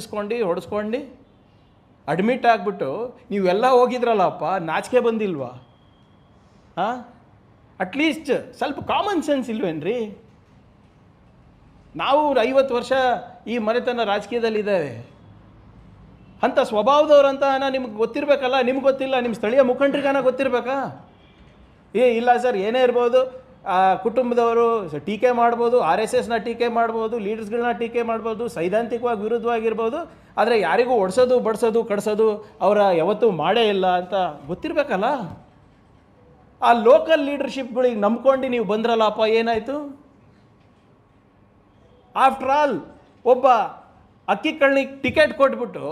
ಇಸ್ಕೊಂಡು ಹೊಡೆಸ್ಕೊಂಡು ಅಡ್ಮಿಟ್ ಆಗಿಬಿಟ್ಟು ನೀವೆಲ್ಲ ಹೋಗಿದ್ರಲ್ಲಪ್ಪ, ನಾಚಿಕೆ ಬಂದಿಲ್ವಾ? ಹಾಂ? ಅಟ್ಲೀಸ್ಟ್ ಸ್ವಲ್ಪ ಕಾಮನ್ ಸೆನ್ಸ್ ಇಲ್ವೇನ್ರಿ? ನಾವು ಐವತ್ತು ವರ್ಷ ಈ ಮನೆತನ ರಾಜಕೀಯದಲ್ಲಿದ್ದೇವೆ. ಅಂಥ ಸ್ವಭಾವದವ್ರಂತ ನಿಮ್ಗೆ ಗೊತ್ತಿರಬೇಕಲ್ಲ, ನಿಮ್ಗೆ ಗೊತ್ತಿಲ್ಲ, ನಿಮ್ಮ ಸ್ಥಳೀಯ ಮುಖಂಡರಿಗಾನ ಗೊತ್ತಿರಬೇಕಾ? ಏ, ಇಲ್ಲ ಸರ್, ಏನೇ ಇರ್ಬೋದು ಕುಟುಂಬದವರು ಸ- ಟೀಕೆ ಮಾಡ್ಬೋದು, ಆರ್ ಎಸ್ ಎಸ್ನ ಟೀಕೆ ಮಾಡ್ಬೋದು, ಲೀಡರ್ಸ್ಗಳನ್ನ ಟೀಕೆ ಮಾಡ್ಬೋದು, ಸೈದ್ಧಾಂತಿಕವಾಗಿ ವಿರುದ್ಧವಾಗಿರ್ಬೋದು, ಆದರೆ ಯಾರಿಗೂ ಒಡ್ಸೋದು, ಬಡಿಸೋದು ಕಡಿಸೋದು ಅವರ ಯಾವತ್ತೂ ಮಾಡೇ ಇಲ್ಲ ಅಂತ ಗೊತ್ತಿರಬೇಕಲ್ಲ? ಆ ಲೋಕಲ್ ಲೀಡರ್ಶಿಪ್ಗಳಿಗೆ ನಂಬ್ಕೊಂಡು ನೀವು ಬಂದ್ರಲ್ಲಪ್ಪ, ಏನಾಯಿತು? ಆಫ್ಟರ್ ಆಲ್ ಒಬ್ಬ ಅಕ್ಕಿ ಕಳ್ಳಿಗೆ ಟಿಕೆಟ್ ಕೊಟ್ಬಿಟ್ಟು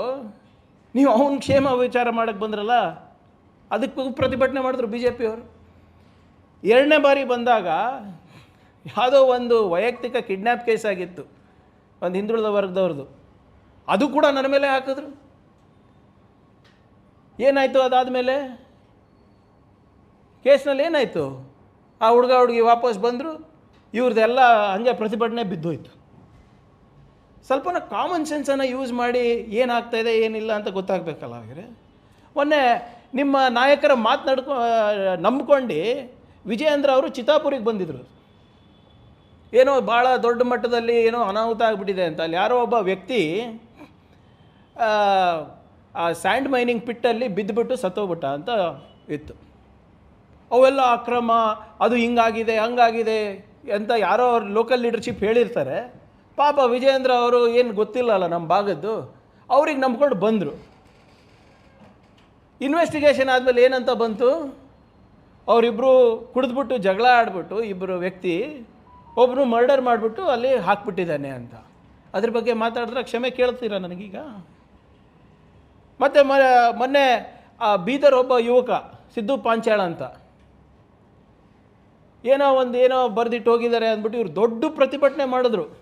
ನೀವು ಅವನ ಕ್ಷೇಮ ವಿಚಾರ ಮಾಡೋಕ್ಕೆ ಬಂದ್ರಲ್ಲ, ಅದಕ್ಕೂ ಪ್ರತಿಭಟನೆ ಮಾಡಿದ್ರು ಬಿ ಜೆ ಪಿಯವರು ಎರಡನೇ ಬಾರಿ ಬಂದಾಗ ಯಾವುದೋ ಒಂದು ವೈಯಕ್ತಿಕ ಕಿಡ್ನ್ಯಾಪ್ ಕೇಸ್ ಆಗಿತ್ತು, ಒಂದು ಹಿಂದುಳಿದ ವರ್ಗದವ್ರದ್ದು. ಅದು ಕೂಡ ನನ್ನ ಮೇಲೆ ಹಾಕಿದ್ರು. ಏನಾಯಿತು ಅದಾದಮೇಲೆ? ಕೇಸ್ನಲ್ಲಿ ಏನಾಯಿತು? ಆ ಹುಡುಗ ಹುಡುಗಿ ವಾಪಸ್ ಬಂದರು, ಇವ್ರದ್ದೆಲ್ಲ ಹಂಗೆ ಪ್ರತಿಭಟನೆ ಬಿದ್ದೋಯ್ತು. ಸ್ವಲ್ಪನ ಕಾಮನ್ ಸೆನ್ಸನ್ನು ಯೂಸ್ ಮಾಡಿ ಏನಾಗ್ತಾ ಇದೆ, ಏನಿಲ್ಲ ಅಂತ ಗೊತ್ತಾಗಬೇಕಲ್ಲ ಹಾಗೆ ಮೊನ್ನೆ ನಿಮ್ಮ ನಾಯಕರ ಮಾತನಾಡ್ಕೊ ನಂಬ್ಕೊಂಡು ವಿಜಯೇಂದ್ರ ಅವರು ಚಿತಾಪುರಿಗೆ ಬಂದಿದ್ದರು ಏನೋ ಭಾಳ ದೊಡ್ಡ ಮಟ್ಟದಲ್ಲಿ ಏನೋ ಅನಾಹುತ ಆಗಿಬಿಟ್ಟಿದೆ ಅಂತ. ಅಲ್ಲಿ ಯಾರೋ ಒಬ್ಬ ವ್ಯಕ್ತಿ ಆ, ಸ್ಯಾಂಡ್ ಮೈನಿಂಗ್ ಪಿಟ್ಟಲ್ಲಿ ಬಿದ್ದುಬಿಟ್ಟು ಸತ್ತೋಗ್ಬಿಟ್ಟ ಅಂತ ಇತ್ತು. ಅವೆಲ್ಲ ಅಕ್ರಮ ಅದು ಹಿಂಗಾಗಿದೆ ಹಂಗಾಗಿದೆ ಅಂತ ಯಾರೋ ಅವ್ರ ಲೋಕಲ್ ಲೀಡರ್ಶಿಪ್ ಹೇಳಿರ್ತಾರೆ. ಪಾಪ ವಿಜಯೇಂದ್ರ ಅವರು ಏನು ಗೊತ್ತಿಲ್ಲ ಅಲ್ಲ ನಮ್ಮ ಭಾಗದ್ದು. ಅವ್ರಿಗೆ ನಂಬ್ಕೊಂಡು ಬಂದರು. ಇನ್ವೆಸ್ಟಿಗೇಷನ್ ಆದಮೇಲೆ ಏನಂತ ಬಂತು? ಅವರಿಬ್ಬರು ಕುಡಿದ್ಬಿಟ್ಟು ಜಗಳ ಆಡ್ಬಿಟ್ಟು ಇಬ್ಬರು ವ್ಯಕ್ತಿ ಒಬ್ಬರು ಮರ್ಡರ್ ಮಾಡಿಬಿಟ್ಟು ಅಲ್ಲಿ ಹಾಕ್ಬಿಟ್ಟಿದ್ದಾನೆ ಅಂತ. ಅದ್ರ ಬಗ್ಗೆ ಮಾತಾಡಿದ್ರೆ ಕ್ಷಮೆ ಕೇಳ್ತೀರ ನನಗೀಗ? ಮತ್ತು ಮ, ಮೊನ್ನೆ, ಆ, ಬೀದರ್ ಒಬ್ಬ ಯುವಕ, ಸಿದ್ದು ಪಾಂಚಾಳ ಅಂತ. ಏನೋ ಒಂದು ಏನೋ ಬರೆದಿಟ್ಟು ಹೋಗಿದ್ದಾರೆ ಅಂದ್ಬಿಟ್ಟು ಇವರು ದೊಡ್ಡ ಪ್ರತಿಭಟನೆ ಮಾಡಿದ್ರು.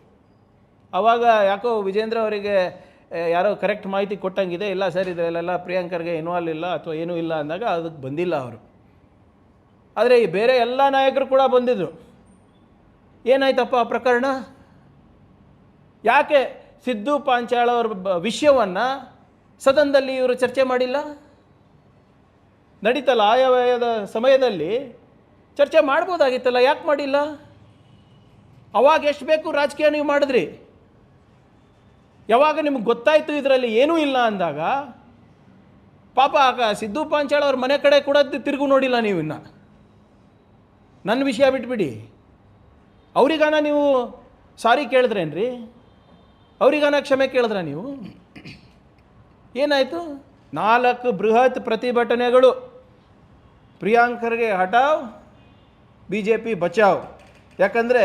ಆವಾಗ ಯಾಕೋ ವಿಜೇಂದ್ರ ಅವರಿಗೆ ಯಾರೋ ಕರೆಕ್ಟ್ ಮಾಹಿತಿ ಕೊಟ್ಟಂಗಿದೆ, ಇಲ್ಲ ಸರ್, ಇದರಲ್ಲೆಲ್ಲ ಪ್ರಿಯಾಂಕರ್ಗೆ ಇನ್ವಾಲ್ವ್ ಇಲ್ಲ ಅಥವಾ ಏನೂ ಇಲ್ಲ ಅಂದಾಗ ಅದಕ್ಕೆ ಬಂದಿಲ್ಲ ಅವರು. ಆದರೆ ಈ ಬೇರೆ ಎಲ್ಲ ನಾಯಕರು ಕೂಡ ಬಂದಿದ್ದರು ಏನಾಯ್ತಪ್ಪ ಆ ಪ್ರಕರಣ? ಯಾಕೆ ಸಿದ್ದು ಪಾಂಚಾಳ ಅವರ ವಿಷಯವನ್ನು ಸದನದಲ್ಲಿ ಇವರು ಚರ್ಚೆ ಮಾಡಿಲ್ಲ? ನಡೀತಲ್ಲ ಆಯವ್ಯಯದ ಸಮಯದಲ್ಲಿ ಚರ್ಚೆ ಮಾಡ್ಬೋದಾಗಿತ್ತಲ್ಲ, ಯಾಕೆ ಮಾಡಿಲ್ಲ? ಅವಾಗ ಎಷ್ಟು ಬೇಕು ರಾಜಕೀಯ ನೀವು ಮಾಡಿದ್ರಿ. ಯಾವಾಗ ನಿಮ್ಗೆ ಗೊತ್ತಾಯಿತು ಇದರಲ್ಲಿ ಏನೂ ಇಲ್ಲ ಅಂದಾಗ ಪಾಪ ಆಗ ಸಿದ್ದು ಪಾಂಚಾಳ ಅವ್ರ ಮನೆ ಕಡೆ ಕೂಡ ತಿರುಗು ನೋಡಿಲ್ಲ ನೀವು ಇನ್ನು. ನನ್ನ ವಿಷಯ ಬಿಟ್ಬಿಡಿ. ಅವರಿಗಾನ ನೀವು ಸಾರಿ ಕೇಳಿದ್ರೇನ್ರಿ? ಅವರಿಗಾನ ಕ್ಷಮೆ ಕೇಳಿದ್ರ ನೀವು? ಏನಾಯಿತು? ನಾಲ್ಕು ಬೃಹತ್ ಪ್ರತಿಭಟನೆಗಳು. ಪ್ರಿಯಾಂಕರ್ಗೆ ಹಟಾವ್ ಬಿ ಜೆ ಪಿ ಬಚಾವ್. ಯಾಕಂದರೆ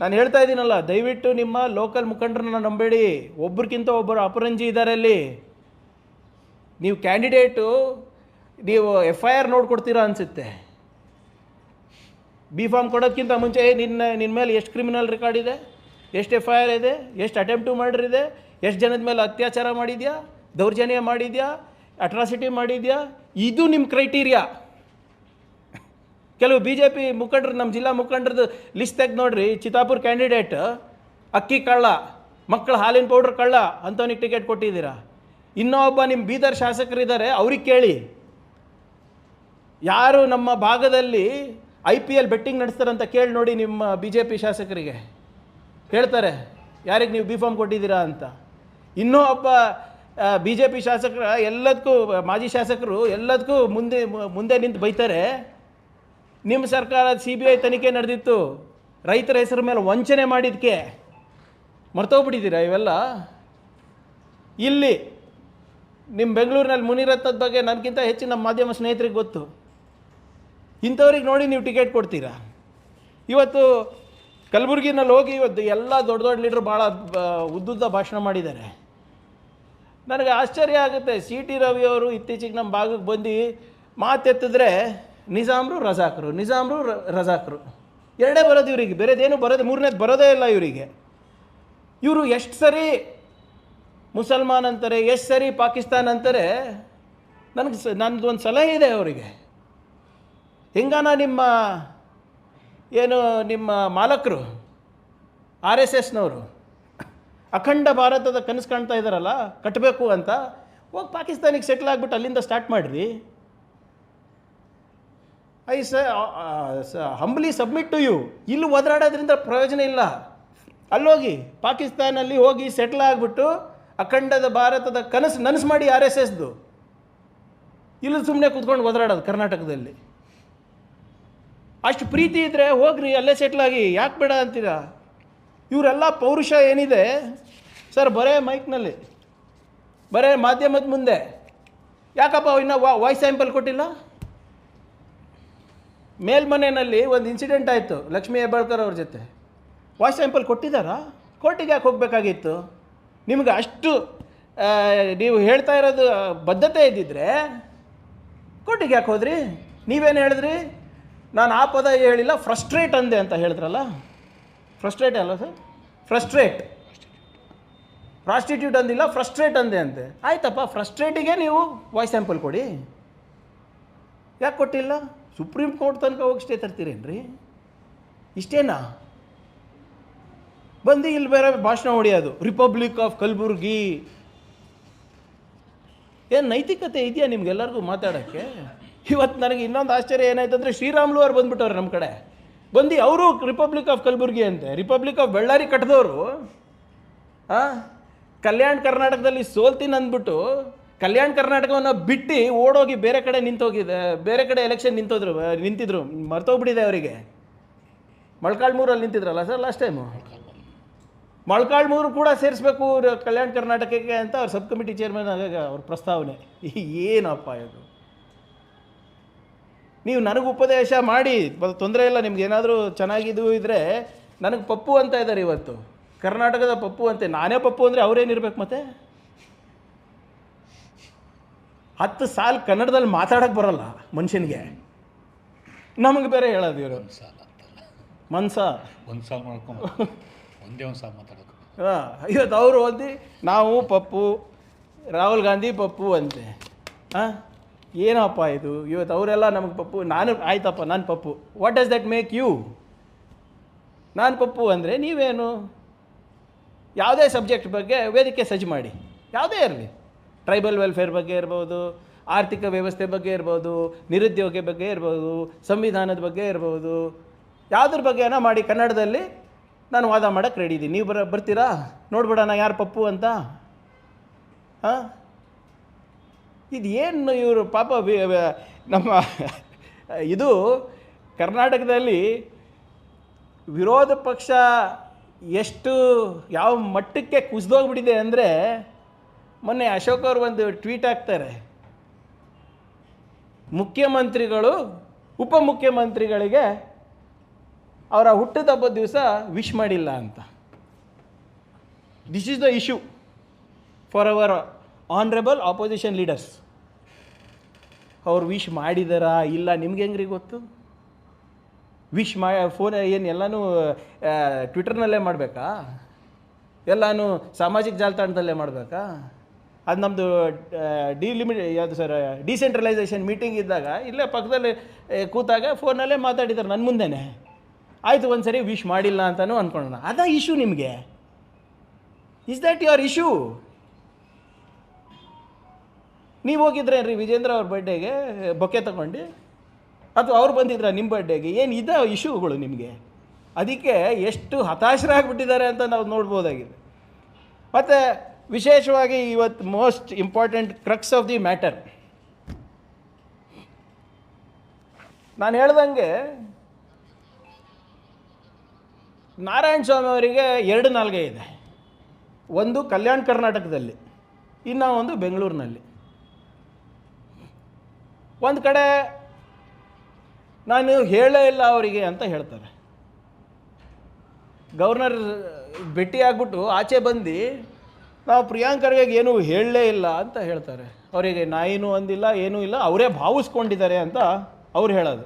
ನಾನು ಹೇಳ್ತಾ ಇದ್ದೀನಲ್ಲ, ದಯವಿಟ್ಟು ನಿಮ್ಮ ಲೋಕಲ್ ಮುಖಂಡರನ್ನ ನಂಬೇಡಿ. ಒಬ್ರಿಗಿಂತ ಒಬ್ಬರು ಅಪರಂಜಿ ಇದ್ದಾರೆ ಅಲ್ಲಿ. ನೀವು ಕ್ಯಾಂಡಿಡೇಟು, ನೀವು ಎಫ್ ಐ ಆರ್ ನೋಡ್ಕೊಡ್ತೀರಾ ಅನಿಸುತ್ತೆ. ಬಿ ಫಾರ್ಮ್ ಕೊಡೋದಕ್ಕಿಂತ ಮುಂಚೆ ನಿನ್ನ ನಿನ್ನ ಮೇಲೆ ಎಷ್ಟು ಕ್ರಿಮಿನಲ್ ರೆಕಾರ್ಡ್ ಇದೆ? ಎಷ್ಟು ಎಫ್ ಐ ಆರ್ ಇದೆ? ಎಷ್ಟು ಅಟೆಂಪ್ಟು ಮರ್ಡರ್ ಇದೆ? ಎಷ್ಟು ಜನದ ಮೇಲೆ ಅತ್ಯಾಚಾರ ಮಾಡಿದ್ಯಾ? ದೌರ್ಜನ್ಯ ಮಾಡಿದ್ಯಾ? ಅಟ್ರಾಸಿಟಿ ಮಾಡಿದ್ಯಾ? ಇದು ನಿಮ್ಮ ಕ್ರೈಟೀರಿಯಾ ಕೆಲವು ಬಿ ಜೆ ಪಿ ಮುಖಂಡರು ನಮ್ಮ ಜಿಲ್ಲಾ ಮುಖಂಡರದ್ದು ಲಿಸ್ಟ್ ತೆಗೆದು ನೋಡ್ರಿ. ಚಿತಾಪುರ್ ಕ್ಯಾಂಡಿಡೇಟ್ ಅಕ್ಕಿ ಕಳ್ಳ, ಮಕ್ಕಳ ಹಾಲಿನ ಪೌಡ್ರ್ ಕಳ್ಳ, ಅಂತವನಿಗೆ ಟಿಕೆಟ್ ಕೊಟ್ಟಿದ್ದೀರಾ? ಇನ್ನೊಬ್ಬ ನಿಮ್ಮ ಬೀದರ್ ಶಾಸಕರಿದ್ದಾರೆ, ಅವ್ರಿಗೆ ಕೇಳಿ. ಯಾರು ನಮ್ಮ ಭಾಗದಲ್ಲಿ ಐ ಪಿ ಎಲ್ ಬೆಟ್ಟಿಂಗ್ ನಡೆಸ್ತಾರಂತ ಕೇಳಿ ನೋಡಿ ನಿಮ್ಮ ಬಿ ಜೆ ಪಿ ಶಾಸಕರಿಗೆ. ಹೇಳ್ತಾರೆ ಯಾರಿಗೆ ನೀವು ಬಿ ಫಾರ್ಮ್ ಕೊಟ್ಟಿದ್ದೀರಾ ಅಂತ. ಇನ್ನೂ ಒಬ್ಬ ಬಿ ಜೆ ಪಿ ಶಾಸಕರ ಎಲ್ಲದಕ್ಕೂ, ಮಾಜಿ ಶಾಸಕರು ಎಲ್ಲದಕ್ಕೂ ಮುಂದೆ ಮುಂದೆ ನಿಂತು ಬೈತಾರೆ. ನಿಮ್ಮ ಸರ್ಕಾರ ಸಿ ಬಿ ಐ ತನಿಖೆ ನಡೆದಿತ್ತು. ರೈತರ ಹೆಸರು ಮೇಲೆ ವಂಚನೆ ಮಾಡಿದ್ದಕ್ಕೆ ಮರ್ತೋಗ್ಬಿಟ್ಟಿದ್ದೀರಾ ಇವೆಲ್ಲ? ಇಲ್ಲಿ ನಿಮ್ಮ ಬೆಂಗಳೂರಿನಲ್ಲಿ ಮುನಿರತ್ನದ ಬಗ್ಗೆ ನನಗಿಂತ ಹೆಚ್ಚಿನ ಮಾಧ್ಯಮ ಸ್ನೇಹಿತರಿಗೆ ಗೊತ್ತು. ಇಂಥವ್ರಿಗೆ ನೋಡಿ ನೀವು ಟಿಕೆಟ್ ಕೊಡ್ತೀರಾ? ಇವತ್ತು ಕಲಬುರಗಿನಲ್ಲಿ ಹೋಗಿ ಇವತ್ತು ಎಲ್ಲ ದೊಡ್ಡ ದೊಡ್ಡ ಲೀಡ್ರ್ ಭಾಳ ಉದ್ದುದ್ದ ಭಾಷಣ ಮಾಡಿದ್ದಾರೆ. ನನಗೆ ಆಶ್ಚರ್ಯ ಆಗುತ್ತೆ ಸಿ ಟಿ ರವಿಯವರು ಇತ್ತೀಚೆಗೆ ನಮ್ಮ ಭಾಗಕ್ಕೆ ಬಂದು ಮಾತೆತ್ತಿದ್ರೆ ನಿಜಾಮ್ರು ರಜಾಕರು ನಿಜಾಮ್ರು ರಜಾಕರು. ಎರಡೇ ಬರೋದು ಇವರಿಗೆ, ಬೇರೆದೇನು ಬರೋದು, ಮೂರನೇದು ಬರೋದೇ ಇಲ್ಲ ಇವರಿಗೆ. ಇವರು ಎಷ್ಟು ಸರಿ ಮುಸಲ್ಮಾನ್ ಅಂತಾರೆ ಎಷ್ಟು ಸರಿ ಪಾಕಿಸ್ತಾನ್ ಅಂತಾರೆ ನನಗೆ ಸ ನನ್ನದು ಒಂದು ಸಲಹೆ ಇದೆ ಅವರಿಗೆ. ಹೆಂಗಾನ ನಿಮ್ಮ ಏನು ನಿಮ್ಮ ಮಾಲಕರು? R S ಎಸ್ನವರು. ಅಖಂಡ ಭಾರತದ ಕನಸು ಕಾಣ್ತಾ ಇದ್ದಾರಲ್ಲ ಕಟ್ಟಬೇಕು ಅಂತ. ಹೋಗಿ ಪಾಕಿಸ್ತಾನಿಗೆ ಸೆಟ್ಲ್ ಆಗಿಬಿಟ್ಟು ಅಲ್ಲಿಂದ ಸ್ಟಾರ್ಟ್ ಮಾಡಿರಿ. ಐ ಸ ಹಂಬ್ಲಿ ಸಬ್ಮಿಟ್ ಟು ಯು ಇಲ್ಲಿ ಒದರಾಡೋದ್ರಿಂದ ಪ್ರಯೋಜನ ಇಲ್ಲ. ಅಲ್ಲೋಗಿ, ಪಾಕಿಸ್ತಾನಲ್ಲಿ ಹೋಗಿ ಸೆಟ್ಲ್ ಆಗಿಬಿಟ್ಟು ಅಖಂಡದ ಭಾರತದ ಕನಸು ನನಸು ಮಾಡಿ ಆರ್ ಎಸ್ ಎಸ್ದು. ಇಲ್ಲಿ ಸುಮ್ಮನೆ ಕೂತ್ಕೊಂಡು ಒದರಾಡೋದು ಕರ್ನಾಟಕದಲ್ಲಿ. ಅಷ್ಟು ಪ್ರೀತಿ ಇದ್ದರೆ ಹೋಗ್ರಿ, ಅಲ್ಲೇ ಸೆಟ್ಲಾಗಿ ಯಾಕೆ ಬೇಡ ಅಂತೀರಾ? ಇವರೆಲ್ಲ ಪೌರುಷ ಏನಿದೆ? ಸರ್, ಬರೇ ಮೈಕ್ನಲ್ಲಿ ಬರೇ ಮಾಧ್ಯಮದ ಮುಂದೆ. ಯಾಕಪ್ಪ ಇನ್ನೂ ವಾಯ್ಸ್ ಸ್ಯಾಂಪಲ್ ಕೊಟ್ಟಿಲ್ಲ? ಮೇಲ್ಮನೆಯಲ್ಲಿ ಒಂದು ಇನ್ಸಿಡೆಂಟ್ ಆಯಿತು, ಲಕ್ಷ್ಮೀ ಹೆಬ್ಬಾಳ್ಕರ್ ಅವ್ರ ಜೊತೆ. ವಾಯ್ಸ್ ಸ್ಯಾಂಪಲ್ ಕೊಟ್ಟಿದ್ದಾರಾ? ಕೋರ್ಟಿಗೆ ಯಾಕೆ ಹೋಗಬೇಕಾಗಿತ್ತು? ನಿಮ್ಗೆ ಅಷ್ಟು ನೀವು ಹೇಳ್ತಾ ಇರೋದು ಬದ್ಧತೆ ಇದ್ದಿದ್ರೆ ಕೋರ್ಟಿಗೆ ಯಾಕೆ ಹೋದ್ರಿ? ನೀವೇನು ಹೇಳಿದ್ರಿ? ನಾನು ಆ ಪದ ಹೇಳಿಲ್ಲ ಫ್ರಸ್ಟ್ರೇಟ್ ಅಂದೆ ಅಂತ ಹೇಳಿದ್ರಲ್ಲ? ಫ್ರಸ್ಟ್ರೇಟ್ ಅಲ್ಲ ಸರ್ ಫ್ರಸ್ಟ್ರೇಟ್ ಪ್ರಾಸ್ಟಿಟ್ಯೂಟ್ ಅಂದಿಲ್ಲ ಫ್ರಸ್ಟ್ರೇಟ್ ಅಂದೆ ಅಂತೆ ಆಯ್ತಪ್ಪ ಫ್ರಸ್ಟ್ರೇಟಿಗೆ ನೀವು ವಾಯ್ಸ್ ಸ್ಯಾಂಪಲ್ ಕೊಡಿ. ಯಾಕೆ ಕೊಟ್ಟಿಲ್ಲ? ಸುಪ್ರೀಂ ಕೋರ್ಟ್ ತನಕ ಹೋಗಿ ಸ್ಟೇ ತರ್ತೀರೇನ್ರಿ? ಇಷ್ಟೇನಾ? ಬಂದು ಇಲ್ಲಿ ಬೇರೆ ಭಾಷಣ ಹೊಡೆಯೋದು. ರಿಪಬ್ಲಿಕ್ ಆಫ್ ಕಲ್ಬುರ್ಗಿ ಏನು ನೈತಿಕತೆ ಇದೆಯಾ ನಿಮ್ಗೆಲ್ಲರಿಗೂ ಮಾತಾಡೋಕ್ಕೆ? ಇವತ್ತು ನನಗೆ ಇನ್ನೊಂದು ಆಶ್ಚರ್ಯ ಏನಾಯ್ತು ಅಂದರೆ ಶ್ರೀರಾಮ್ಲು ಅವ್ರು ಬಂದ್ಬಿಟ್ಟವ್ರು ನಮ್ಮ ಕಡೆ. ಬಂದು ಅವರು ರಿಪಬ್ಲಿಕ್ ಆಫ್ ಕಲಬುರ್ಗಿ ಅಂತೆ. ರಿಪಬ್ಲಿಕ್ ಆಫ್ ಬಳ್ಳಾರಿ ಕಟ್ಟಿದವರು ಕಲ್ಯಾಣ ಕರ್ನಾಟಕದಲ್ಲಿ ಸೋಲ್ತೀನಿ ಅಂದ್ಬಿಟ್ಟು ಕಲ್ಯಾಣ ಕರ್ನಾಟಕವನ್ನು ಬಿಟ್ಟು ಓಡೋಗಿ ಬೇರೆ ಕಡೆ ನಿಂತೋಗಿದೆ, ಬೇರೆ ಕಡೆ ಎಲೆಕ್ಷನ್ ನಿಂತೋದ್ರು, ನಿಂತಿದ್ರು, ಮರ್ತೋಗ್ಬಿಟ್ಟಿದೆ ಅವರಿಗೆ. ಮೊಳಕಾಳ್ಮೂರಲ್ಲಿ ನಿಂತಿದ್ರಲ್ಲ ಸರ್ ಲಾಸ್ಟ್ ಟೈಮು ಮೊಳಕಾಳ್ಮೂರು ಕೂಡ ಸೇರಿಸ್ಬೇಕು ಕಲ್ಯಾಣ ಕರ್ನಾಟಕಕ್ಕೆ ಅಂತ ಅವ್ರ ಸಬ್ ಕಮಿಟಿ ಚೇರ್ಮನ್ ಆಗಾಗ ಅವ್ರ ಪ್ರಸ್ತಾವನೆ. ಏನಪ್ಪ ಇದು? ನೀವು ನನಗೆ ಉಪದೇಶ ಮಾಡಿ ತೊಂದರೆ ಇಲ್ಲ ನಿಮ್ಗೆ ಏನಾದರೂ ಚೆನ್ನಾಗಿದ್ದು ಇದ್ದರೆ ನನಗೆ ಪಪ್ಪು ಅಂತ ಇದ್ದಾರೆ ಇವತ್ತು. ಕರ್ನಾಟಕದ ಪಪ್ಪು ಅಂತೆ. ನಾನೇ ಪಪ್ಪು ಅಂದರೆ ಅವ್ರೇನಿರ್ಬೇಕು ಮತ್ತೆ? ಹತ್ತು ಸಾಲು ಕನ್ನಡದಲ್ಲಿ ಮಾತಾಡೋಕ್ಕೆ ಬರಲ್ಲ ಮನುಷ್ಯನಿಗೆ. ನಮಗೆ ಬೇರೆ ಹೇಳೋದು ಇವರು. ಒಂದು ಸಾಲ ಅಂತಲ್ಲ ಮನ್ಸ ಒಂದು ಸಾಲ. ಮಾಡ್ಕೊಂಡು ಒಂದೇ ಒಂದು ಸಾಲ ಮಾತಾಡೋದು. ಹಾಂ ಇವತ್ತು ಅವರು ಓದಿ ನಾವು ಪಪ್ಪು ರಾಹುಲ್ ಗಾಂಧಿ ಪಪ್ಪು ಅಂತೆ. ಹಾಂ? ಏನಪ್ಪ ಇದು? ಇವತ್ತು ಅವರೆಲ್ಲ ನಮಗೆ ಪಪ್ಪು, ನಾನು, ಆಯ್ತಪ್ಪ, ನಾನು Pappu. What does that make you ನಾನು ಪಪ್ಪು ಅಂದರೆ ನೀವೇನು? ಯಾವುದೇ ಸಬ್ಜೆಕ್ಟ್ ಬಗ್ಗೆ ವೇದಿಕೆ ಸಜ್ಜು ಮಾಡಿ. ಯಾವುದೇ ಇರಲಿ. ಟ್ರೈಬಲ್ ವೆಲ್ಫೇರ್ ಬಗ್ಗೆ ಇರ್ಬೋದು, ಆರ್ಥಿಕ ವ್ಯವಸ್ಥೆ ಬಗ್ಗೆ ಇರ್ಬೋದು, ನಿರುದ್ಯೋಗ ಬಗ್ಗೆ ಇರ್ಬೋದು, ಸಂವಿಧಾನದ ಬಗ್ಗೆ ಇರ್ಬೋದು. ಯಾವುದ್ರ ಬಗ್ಗೆನ ಮಾಡಿ ಕನ್ನಡದಲ್ಲಿ ನಾನು ವಾದ ಮಾಡೋಕ್ಕೆ ರೆಡಿ ಇದ್ದೀನಿ ನೀವು ಬರ, ಬರ್ತೀರಾ? ನೋಡ್ಬಿಡೋಣ ಯಾರು ಪಪ್ಪು ಅಂತ. ಹಾಂ? ಇದು ಏನು ಇವರು ಪಾಪ ನಮ್ಮ ಇದು ಕರ್ನಾಟಕದಲ್ಲಿ ವಿರೋಧ ಪಕ್ಷ ಎಷ್ಟು ಯಾವ ಮಟ್ಟಕ್ಕೆ ಕುಸಿದೋಗ್ಬಿಟ್ಟಿದೆ ಅಂದರೆ ಮೊನ್ನೆ ಅಶೋಕ್ ಅವರು ಒಂದು ಟ್ವೀಟ್ ಹಾಕ್ತಾರೆ. ಮುಖ್ಯಮಂತ್ರಿಗಳು, ಉಪಮುಖ್ಯಮಂತ್ರಿಗಳಿಗೆ ಅವರ ಹುಟ್ಟುಹಬ್ಬದ ದಿವಸ ವಿಶ್ ಮಾಡಿಲ್ಲ ಅಂತ. This is the issue for our honourable opposition leaders ಅವ್ರು ವಿಶ್ ಮಾಡಿದಾರಾ? ಇಲ್ಲ, ನಿಮ್ಗೆ ಹೆಂಗ್ರಿ ಗೊತ್ತು? ವಿಶ್ ಮಾ ಫೋನ್ ಏನು ಎಲ್ಲನೂ ಟ್ವಿಟರ್ನಲ್ಲೇ ಮಾಡಬೇಕಾ? ಎಲ್ಲನೂ ಸಾಮಾಜಿಕ ಜಾಲತಾಣದಲ್ಲೇ ಮಾಡಬೇಕಾ? ಅದು ನಮ್ಮದು ಡಿಲಿಮಿಟ್ ಯಾವುದು ಸರ್ ಡಿಸೆಂಟ್ರಲೈಸೇಷನ್ ಮೀಟಿಂಗ್ ಇದ್ದಾಗ, ಇಲ್ಲೇ ಪಕ್ಕದಲ್ಲಿ ಕೂತಾಗ ಫೋನಲ್ಲೇ ಮಾತಾಡಿದ್ದಾರೆ ನನ್ನ ಮುಂದೆನೇ. ಆಯಿತು ಒಂದು ಸರಿ ವಿಶ್ ಮಾಡಿಲ್ಲ ಅಂತಲೂ ಅಂದ್ಕೊಳ್ಳೋಣ ಅದ ಇಶ್ಯೂ ನಿಮಗೆ? ಇಸ್ ದಟ್ ಯುವರ್ ಇಶ್ಯೂ ನೀವು ಹೋಗಿದ್ರೆ ರೀ ವಿಜೇಂದ್ರ ಅವ್ರ ಬರ್ಡೇಗೆ ಬೊಕ್ಕೆ ತಗೊಂಡು? ಅಥವಾ ಅವ್ರು ಬಂದಿದ್ರ ನಿಮ್ಮ ಬರ್ಡೇಗೆ ಏನು ಇದ ಇಶ್ಯೂಗಳು ನಿಮಗೆ? ಅದಕ್ಕೆ ಎಷ್ಟು ಹತಾಶರಾಗ್ಬಿಟ್ಟಿದ್ದಾರೆ ಅಂತ ನಾವು ನೋಡ್ಬೋದಾಗಿದೆ. ಮತ್ತು ವಿಶೇಷವಾಗಿ ಇವತ್ತು most important crux of the matter ನಾನು ಹೇಳ್ದಂಗೆ ನಾರಾಯಣ ಸ್ವಾಮಿ ಅವರಿಗೆ ಎರಡು ನಾಲ್ಗೆ ಇದೆ. ಒಂದು ಕಲ್ಯಾಣ ಕರ್ನಾಟಕದಲ್ಲಿ, ಇನ್ನೂ ಒಂದು ಬೆಂಗಳೂರಿನಲ್ಲಿ. ಒಂದು ಕಡೆ ನಾನು ಹೇಳೇ ಇಲ್ಲ ಅವರಿಗೆ ಅಂತ ಹೇಳ್ತಾರೆ. ಗವರ್ನರ್ ಭೇಟಿ ಆಗ್ಬಿಟ್ಟು ಆಚೆ ಬಂದು ನಾವು ಪ್ರಿಯಾಂಕರ್ಗೆ ಏನೂ ಹೇಳಲೇ ಇಲ್ಲ ಅಂತ ಹೇಳ್ತಾರೆ. ಅವರಿಗೆ ನಾ ಏನೂ ಅಂದಿಲ್ಲ, ಏನೂ ಇಲ್ಲ, ಅವರೇ ಭಾವಿಸ್ಕೊಂಡಿದ್ದಾರೆ ಅಂತ ಅವ್ರು ಹೇಳೋದು.